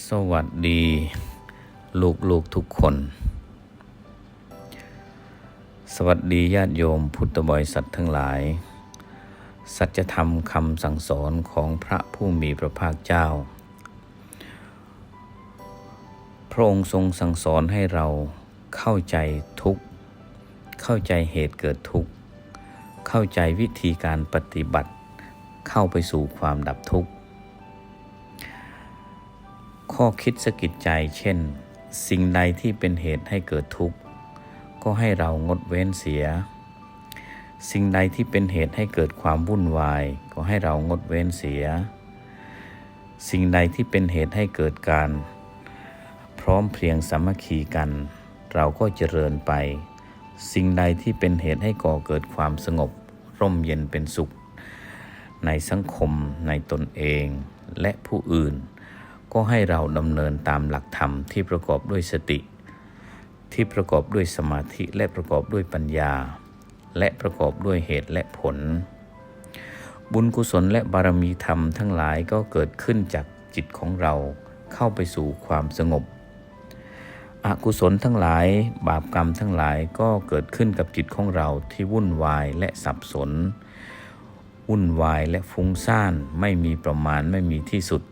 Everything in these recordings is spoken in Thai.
สวัสดี ลูกๆทุกคน สวัสดีญาติโยมพุทธบริษัททั้งหลาย สัจธรรมคำสั่งสอนของพระผู้มีพระภาคเจ้า พระองค์ทรงสั่งสอนให้เราเข้าใจทุกข์เข้าใจเหตุเกิดทุกข์เข้าใจวิธีการปฏิบัติ เข้าไปสู่ความดับทุกข์ ข้อคิดสะกิดใจ เช่น สิ่งใดที่เป็นเหตุให้เกิดทุกข์ ก็ให้เรางดเว้นเสีย สิ่งใดที่เป็นเหตุให้เกิดความวุ่นวาย ก็ให้เรางดเว้นเสีย สิ่งใดที่เป็นเหตุให้เกิดการ พร้อมเพรียงสามัคคีกัน เราก็เจริญไป สิ่งใดที่เป็นเหตุให้ก่อเกิดความสงบ ร่มเย็นเป็นสุข ในสังคมในตนเองและผู้อื่น ก็ให้เราดำเนินตามหลักธรรมที่ประกอบด้วยสติ ที่ประกอบด้วยสมาธิและประกอบด้วยปัญญา และประกอบด้วยเหตุและผล บุญกุศลและบารมีธรรมทั้งหลายก็เกิดขึ้นจากจิตของเราเข้าไปสู่ความสงบอกุศลทั้งหลาย บาปกรรมทั้งหลายก็เกิดขึ้นกับจิตของเราที่วุ่นวายและสับสน วุ่นวายและฟุ้งซ่านไม่มีประมาณไม่มีที่สุด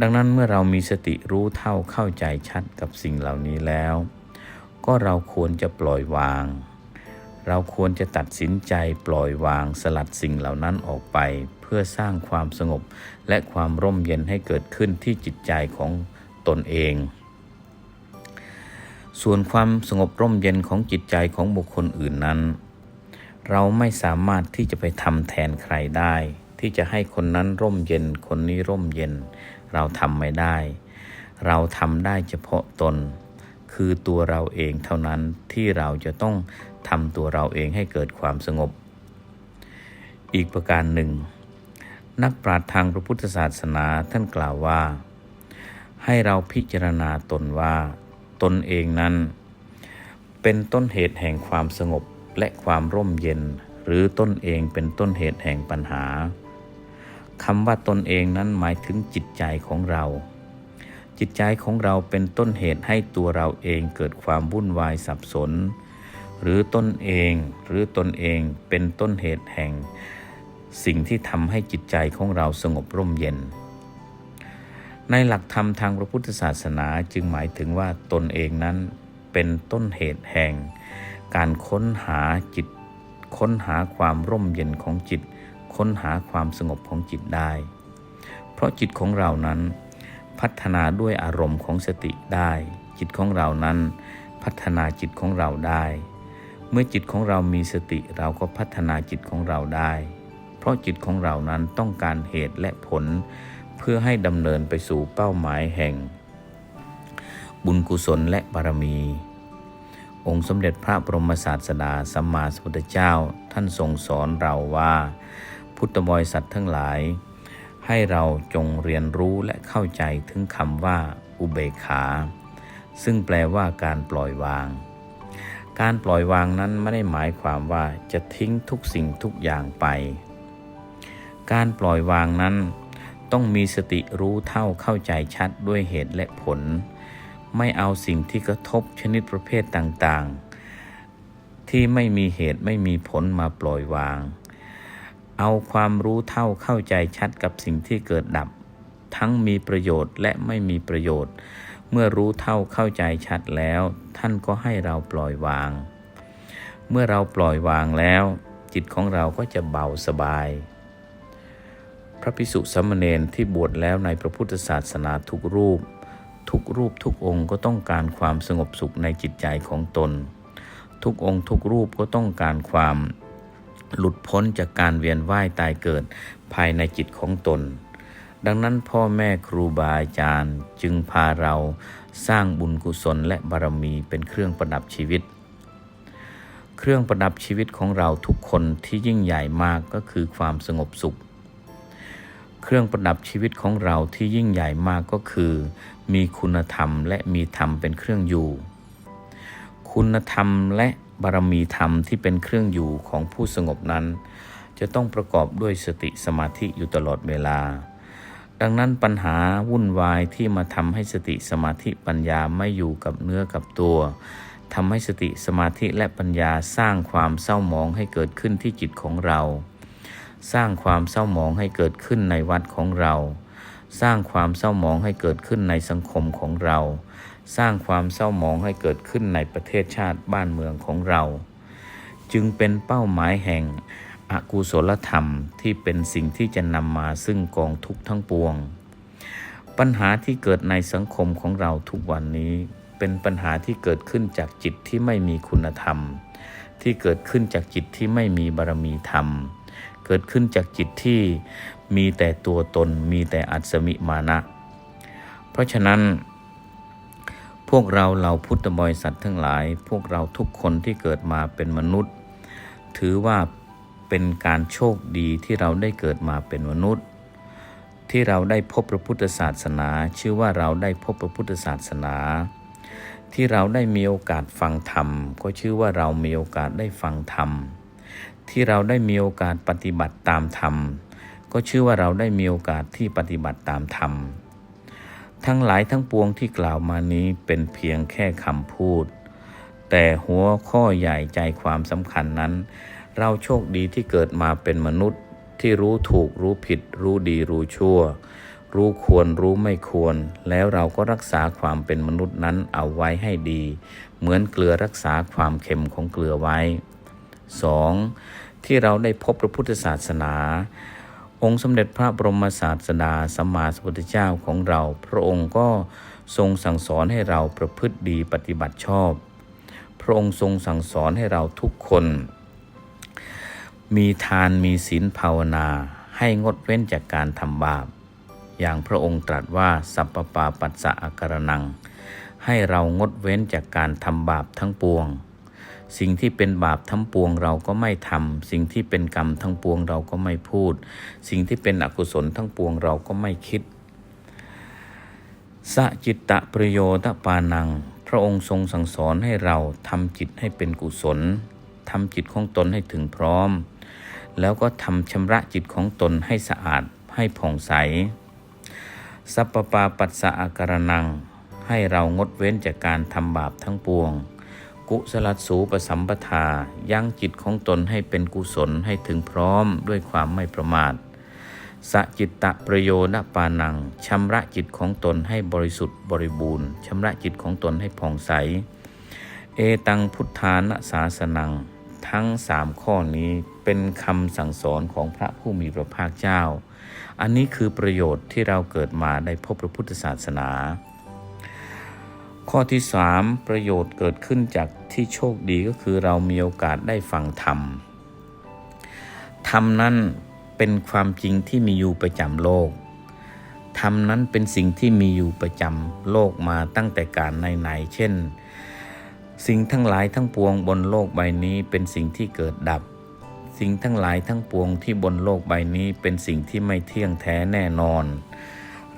ดังนั้นเมื่อเรามีสติรู้เท่าเข้าใจชัดกับสิ่งเหล่านี้แล้ว ก็เราควรจะปล่อยวาง เราควรจะตัดสินใจปล่อยวางสลัดสิ่งเหล่านั้นออกไป เพื่อสร้างความสงบและความร่มเย็นให้เกิดขึ้นที่จิตใจของตนเอง ส่วนความสงบร่มเย็นของจิตใจของบุคคลอื่นนั้น เราไม่สามารถที่จะไปทำแทนใครได้ ที่จะให้คนนั้นร่มเย็น คนนี้ร่มเย็น เราทำไม่ได้ เราทำได้เฉพาะตน คือตัวเราเองเท่านั้นที่เราจะต้องทำตัวเราเองให้เกิดความสงบ อีกประการหนึ่ง นักปราชญ์ทางพระพุทธศาสนาท่านกล่าวว่า ให้เราพิจารณาตนว่า ตนเองนั้น เป็นต้นเหตุแห่งความสงบและความร่มเย็นหรือต้นเองเป็นต้นเหตุแห่งปัญหา คำว่าตนเองนั้นหมายถึงจิตใจของเรา จิตใจของเราเป็นต้นเหตุให้ตัวเราเองเกิดความวุ่นวายสับสน หรือตนเองหรือตนเองเป็นต้นเหตุแห่ง สิ่งที่ทำให้จิตใจของเราสงบร่มเย็น ในหลักธรรมทางพระพุทธศาสนาจึงหมายถึงว่าตนเองนั้นเป็นต้นเหตุแห่ง การค้นหาจิต ค้นหาความร่มเย็นของจิต ค้นหาความสงบของจิตได้ เพราะจิตของเรานั้นพัฒนาด้วยอารมณ์ของสติได้ จิตของเรานั้นพัฒนาจิตของเราได้ เมื่อจิตของเรามีสติเราก็พัฒนาจิตของเราได้ เพราะจิตของเรานั้นต้องการเหตุและผล เพื่อให้ดำเนินไปสู่เป้าหมายแห่ง บุญกุศลและบารมี องค์สมเด็จพระบรมศาสดาสัมมาสัมพุทธเจ้าท่านทรงสอนเราว่า พุทธบริษัททั้งหลาย ให้เราจงเรียนรู้และเข้าใจถึงคำว่า อุเบกขา ซึ่งแปลว่าการปล่อยวาง การปล่อยวางนั้นไม่ได้หมายความว่าจะทิ้งทุกสิ่งทุกอย่างไป การปล่อยวางนั้นต้องมีสติรู้เท่าเข้าใจชัดด้วยเหตุและผล ไม่เอาสิ่งที่กระทบชนิดประเภทต่างๆ ที่ไม่มีเหตุไม่มีผลมาปล่อยวาง เอาความรู้เท่าเข้าใจชัดกับสิ่งที่เกิดดับ ทั้งมีประโยชน์และไม่มีประโยชน์ เมื่อรู้เท่าเข้าใจชัดแล้ว ท่านก็ให้เราปล่อยวาง เมื่อเราปล่อยวางแล้ว จิตของเราก็จะเบาสบาย พระภิกษุสามเณรที่บวชแล้วในพระพุทธศาสนาทุกรูป ทุกรูปทุกองค์ก็ต้องการความสงบสุขในจิตใจของตน ทุกองค์ทุกรูปก็ต้องการความ หลุดพ้นจากการเวียนว่ายตายเกิดภายในจิตของตน ดังนั้นพ่อแม่ครูบาอาจารย์จึงพาเราสร้างบุญกุศลและบารมีเป็นเครื่องประดับชีวิต เครื่องประดับชีวิตของเราทุกคนที่ยิ่งใหญ่มากก็คือความสงบสุข เครื่องประดับชีวิตของเราที่ยิ่งใหญ่มากก็คือ มีคุณธรรมและมีธรรมเป็นเครื่องอยู่ คุณธรรมและ บารมีธรรมที่เป็นเครื่องอยู่ของผู้สงบนั้น จะต้องประกอบด้วยสติสมาธิอยู่ตลอดเวลา ดังนั้นปัญหาวุ่นวายที่มาทำให้สติสมาธิปัญญาไม่อยู่กับเนื้อกับตัวทำให้สติสมาธิและปัญญาสร้างความเศร้าหมองให้เกิดขึ้นที่จิตของเรา สร้างความเศร้าหมองให้เกิดขึ้นในวัดของเรา สร้างความเศร้าหมองให้เกิดขึ้นในสังคมของเรา สร้างความเศร้าหมองให้เกิดขึ้นในประเทศชาติบ้านเมืองของเรา จึงเป็นเป้าหมายแห่งอกุศลธรรมที่เป็นสิ่งที่จะนำมาซึ่งกองทุกข์ทั้งปวง ปัญหาที่เกิดในสังคมของเราทุกวันนี้ เป็นปัญหาที่เกิดขึ้นจากจิตที่ไม่มีคุณธรรม ที่เกิดขึ้นจากจิตที่ไม่มีบารมีธรรม เกิดขึ้นจากจิตที่มีแต่ตัวตนมีแต่อัศมิมานะ เพราะฉะนั้น พวกเราเหล่าพุทธบริษัททั้งหลาย พวกเราทุกคนที่เกิดมาเป็นมนุษย์ ถือว่าเป็นการโชคดีที่เราได้เกิดมาเป็นมนุษย์ ที่เราได้พบพระพุทธศาสนา ชื่อว่าเราได้พบพระพุทธศาสนา ที่เราได้มีโอกาสฟังธรรม ก็ชื่อว่าเรามีโอกาสได้ฟังธรรม ที่เราได้มีโอกาสปฏิบัติตามธรรม ก็ชื่อว่าเราได้มีโอกาสที่ปฏิบัติตามธรรม ทั้งหลายทั้งปวงที่กล่าวมานี้เป็นเพียงแค่คำพูด แต่หัวข้อใหญ่ใจความสำคัญนั้น เราโชคดีที่เกิดมาเป็นมนุษย์ที่รู้ถูกรู้ผิด รู้ดีรู้ชั่ว รู้ควรรู้ไม่ควร แล้วเราก็รักษาความเป็นมนุษย์นั้นเอาไว้ให้ดี เหมือนเกลือรักษาความเค็มของเกลือไว้ 2. ที่เราได้พบพระพุทธศาสนา องค์สมเด็จพระบรมศาสดาสัมมาสัมพุทธเจ้าของเรา พระองค์ก็ทรงสั่งสอนให้เราประพฤติดีปฏิบัติชอบ พระองค์ทรงสั่งสอนให้เราทุกคน มีทานมีศีลภาวนา ให้งดเว้นจากการทำบาป อย่างพระองค์ตรัสว่าสัพปปาปัสสะอาการนัง ให้เรางดเว้นจากการทำบาปทั้งปวง สิ่งที่เป็นบาปทั้งปวงเราก็ไม่ทำสิ่งที่เป็นกรรมทั้งปวงเราก็ไม่พูด สิ่งที่เป็นอกุศลทั้งปวงเราก็ไม่คิดสะจิตตะประโยชน์ปานัง พระองค์ทรงสั่งสอนให้เราทำจิตให้เป็นกุศลทำจิตของตนให้ถึงพร้อม แล้วก็ทำชำระจิตของตนให้สะอาดให้ผ่องใส สัพปปาปัสสะอาการนัง ให้เรางดเว้นจากการทำบาปทั้งปวง กุศลสูปสัมปทา ยั้งจิตของตนให้เป็นกุศลให้ถึงพร้อมด้วยความไม่ประมาทสะจิตตะประโยชน์ปานังชำระจิตของตนให้บริสุทธิ์บริบูรณ์ชำระจิตของตนให้ผ่องใส เอตังพุทธานะสาสนัง ทั้งสามข้อนี้เป็นคำสั่งสอนของพระผู้มีพระภาคเจ้า อันนี้คือประโยชน์ที่เราเกิดมาได้พบพระพุทธศาสนา ข้อที่สามประโยชน์เกิดขึ้นจากที่โชคดีก็คือเรามีโอกาสได้ฟังธรรม ธรรมนั้นเป็นความจริงที่มีอยู่ประจำโลก ธรรมนั้นเป็นสิ่งที่มีอยู่ประจำโลกมาตั้งแต่การไหนๆเช่น สิ่งทั้งหลายทั้งปวงบนโลกใบนี้เป็นสิ่งที่เกิดดับ สิ่งทั้งหลายทั้งปวงที่บนโลกใบนี้เป็นสิ่งที่ไม่เที่ยงแท้แน่นอน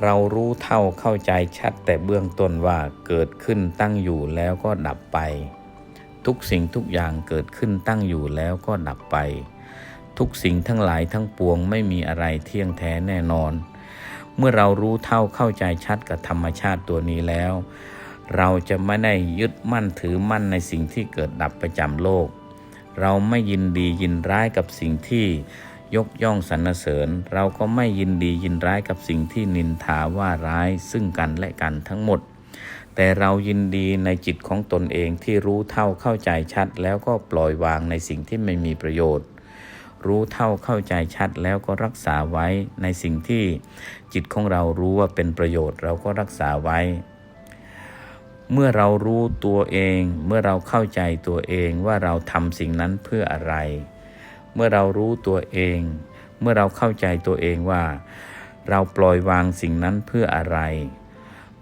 เรารู้เท่าเข้าใจชัดแต่เบื้องต้นว่าเกิดขึ้นตั้งอยู่แล้วก็ดับไป ทุกสิ่งทุกอย่างเกิดขึ้นตั้งอยู่แล้วก็ดับไป ทุกสิ่งทั้งหลายทั้งปวงไม่มีอะไรเที่ยงแท้แน่นอน เมื่อเรารู้เท่าเข้าใจชัดกับธรรมชาติตัวนี้แล้ว เราจะไม่ได้ยึดมั่นถือมั่นในสิ่งที่เกิดดับประจำโลก เราไม่ยินดียินร้ายกับสิ่งที่ ยกย่องสรรเสริญ เราก็ไม่ยินดียินร้ายกับสิ่งที่นินทาว่าร้ายซึ่งกันและกันทั้งหมด แต่เรายินดีในจิตของตนเองที่รู้เท่าเข้าใจชัด แล้วก็ปล่อยวางในสิ่งที่ไม่มีประโยชน์ รู้เท่าเข้าใจชัดแล้วก็รักษาไว้ในสิ่งที่จิตของเรารู้ว่าเป็นประโยชน์เราก็รักษาไว้ เมื่อเรารู้ตัวเอง เมื่อเราเข้าใจตัวเองว่าเราทำสิ่งนั้นเพื่ออะไร เมื่อเรารู้ตัวเอง เมื่อเราเข้าใจตัวเองว่า เราปล่อยวางสิ่งนั้นเพื่ออะไร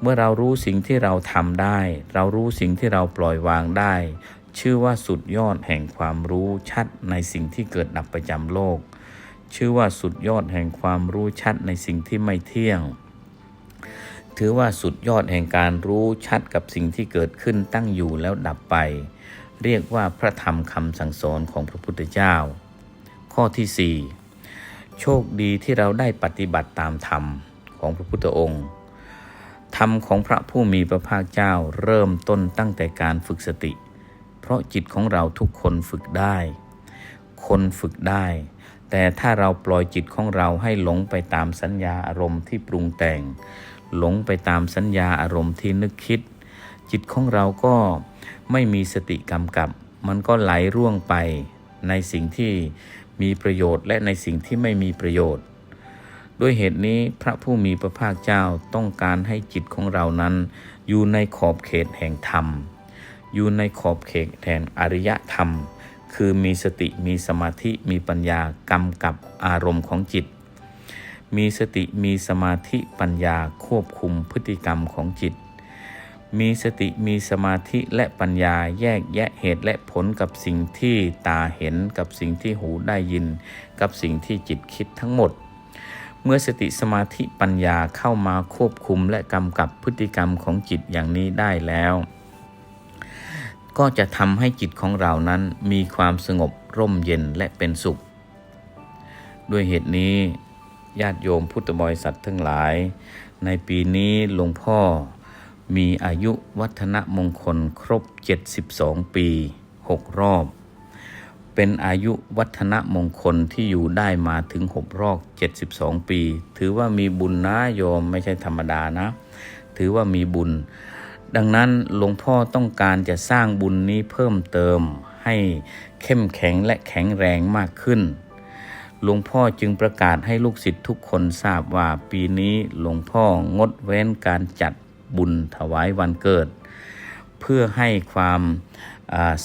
เมื่อเรารู้สิ่งที่เราทำได้ เรารู้สิ่งที่เราปล่อยวางได้ ชื่อว่าสุดยอดแห่งความรู้ชัดในสิ่งที่เกิดดับประจำโลก ชื่อว่าสุดยอดแห่งความรู้ชัดในสิ่งที่ไม่เที่ยงถือว่าสุดยอดแห่งการรู้ชัดกับสิ่งที่เกิดขึ้นตั้งอยู่แล้วดับไป เรียกว่าพระธรรมคำสั่งสอนของพระพุทธเจ้า ข้อที่ 4 โชคดีที่เราได้ปฏิบัติตามธรรมขอของพระพุทธองค์ ธรรมของพระผู้มีพระภาคเจ้าเริ่มต้นตั้งแต่การฝึกสติ เพราะจิตของเราทุกคนฝึกได้ คนฝึกได้ แต่ถ้าเราปล่อยจิตของเราให้หลงไปตามสัญญาอารมณ์ที่ปรุงแต่ง หลงไปตามสัญญาอารมณ์ที่นึกคิด จิตของเราก็ไม่มีสติกำกับ มันก็ไหลร่วงไปในสิ่งที่ มีประโยชน์และในสิ่งที่ไม่มีประโยชน์ ด้วยเหตุนี้พระผู้มีพระภาคเจ้าต้องการให้จิตของเรานั้น อยู่ในขอบเขตแห่งธรรม อยู่ในขอบเขตแห่งอริยธรรม คือมีสติมีสมาธิมีปัญญากำกับอารมณ์ของจิต มีสติมีสมาธิปัญญาควบคุมพฤติกรรมของจิต มีสติมีสมาธิและปัญญาแยกแยะเหตุและผลกับสิ่งที่ตาเห็นกับสิ่งที่หูได้ยิน กับสิ่งที่จิตคิดทั้งหมด เมื่อสติสมาธิปัญญาเข้ามาควบคุมและกำกับพฤติกรรมของจิตอย่างนี้ได้แล้ว ก็จะทำให้จิตของเรานั้นมีความสงบร่มเย็นและเป็นสุข ด้วยเหตุนี้ญาติโยมพุทธบริษัททั้งหลาย ในปีนี้หลวงพ่อ มีอายุวัฒนมงคลครบ 72 ปี 6 รอบ เป็นอายุวัฒนมงคลที่อยู่ได้มาถึง 6 รอบ 72 ปี ถือว่ามีบุญนะโยมไม่ใช่ธรรมดานะ ถือว่ามีบุญ ดังนั้นหลวงพ่อต้องการจะสร้างบุญนี้เพิ่มเติมให้เข้มแข็งและแข็งแรงมากขึ้น หลวงพ่อจึงประกาศให้ลูกศิษย์ทุกคนทราบว่าปีนี้หลวงพ่องดเว้นการจัด บุญถวายวันเกิด เพื่อให้ความ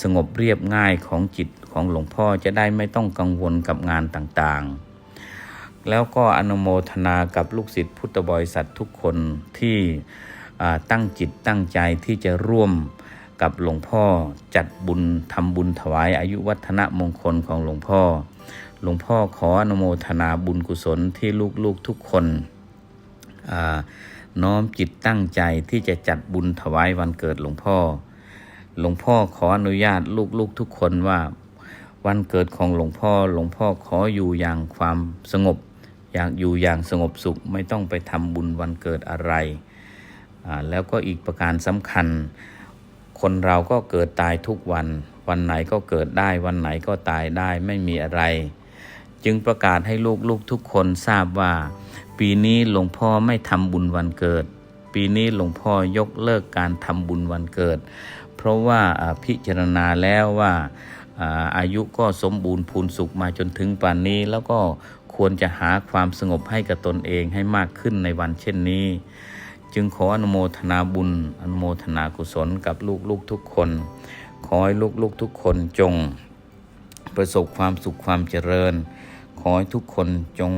สงบเรียบง่ายของจิตของหลวงพ่อจะได้ไม่ต้องกังวลกับงานต่างๆ แล้วก็อนุโมทนากับลูกศิษย์พุทธบริษัททุกคนที่ตั้งจิตตั้งใจที่จะร่วมกับหลวงพ่อจัดบุญทำบุญถวายอายุวัฒนมงคลของหลวงพ่อ หลวงพ่อขออนุโมทนาบุญกุศลที่ลูกๆทุกคน น้อมจิตตั้งใจที่จะจัดบุญถวายวันเกิดหลวงพ่อ หลวงพ่อขออนุญาตลูกๆทุกคนว่า วันเกิดของหลวงพ่อหลวงพ่อขออยู่อย่างความสงบ อยากอยู่อย่างสงบสุขไม่ต้องไปทำบุญวันเกิดอะไรแล้วก็อีกประการสำคัญ คนเราก็เกิดตายทุกวัน วันไหนก็เกิดได้ วันไหนก็ตายได้ไม่มีอะไร จึงประกาศให้ลูกๆทุกคนทราบว่า ปีนี้หลวงพ่อไม่ทำบุญวันเกิด ปีนี้หลวงพ่อยกเลิกการทำบุญวันเกิด เพราะว่าพิจารณาแล้วว่าอ่าอายุก็สมบูรณ์พูนสุขมาจนถึงป่านนี้ แล้วก็ควรจะหาความสงบให้กับตนเองให้มากขึ้นในวันเช่นนี้ จึงขออนุโมทนาบุญ อนุโมทนากุศลกับลูกๆทุกคน ขอให้ลูกๆทุกคนจง ประสบความสุขความเจริญ ขอให้ทุกคนจง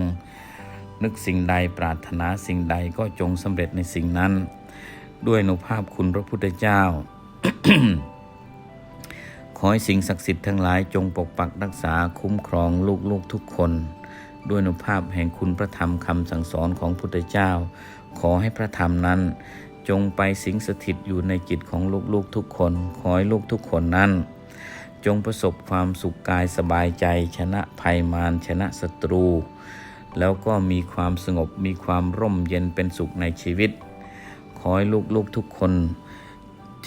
นึกสิ่งใดปรารถนาสิ่งใดก็จงสำเร็จในสิ่งนั้น ด้วยอนุภาพคุณพระพุทธเจ้า ขอให้สิ่งศักดิ์สิทธิ์ทั้งหลายจงปกปักรักษาคุ้มครองลูกๆทุกคน ด้วยอนุภาพแห่งคุณพระธรรมคำสั่งสอนของพุทธเจ้า ขอให้พระธรรมนั้นจงไปสิงสถิตอยู่ในจิตของลูกๆทุกคน ขอให้ลูกทุกคนนั้น จงประสบความสุขกายสบายใจ ชนะภัยมารชนะศัตรู แล้วก็มีความสงบมีความร่มเย็นเป็นสุขในชีวิต ขอให้ลูกๆทุกคน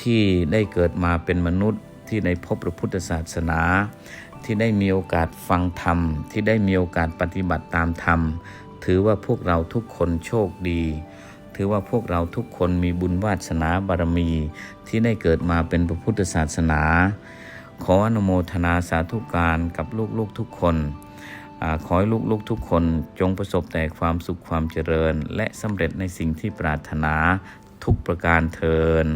ที่ได้เกิดมาเป็นมนุษย์ที่ได้พบพระพุทธศาสนา ที่ได้มีโอกาสฟังธรรม ที่ได้มีโอกาสปฏิบัติตามธรรม ถือว่าพวกเราทุกคนโชคดี ถือว่าพวกเราทุกคนมีบุญวาสนาบารมี ที่ได้เกิดมาเป็นพระพุทธศาสนา ขออนุโมทนาสาธุการกับลูกๆทุกคน ขอให้ลูกๆทุกคนจงประสบแต่ความสุขความเจริญ และสำเร็จในสิ่งที่ปรารถนาทุกประการเทิน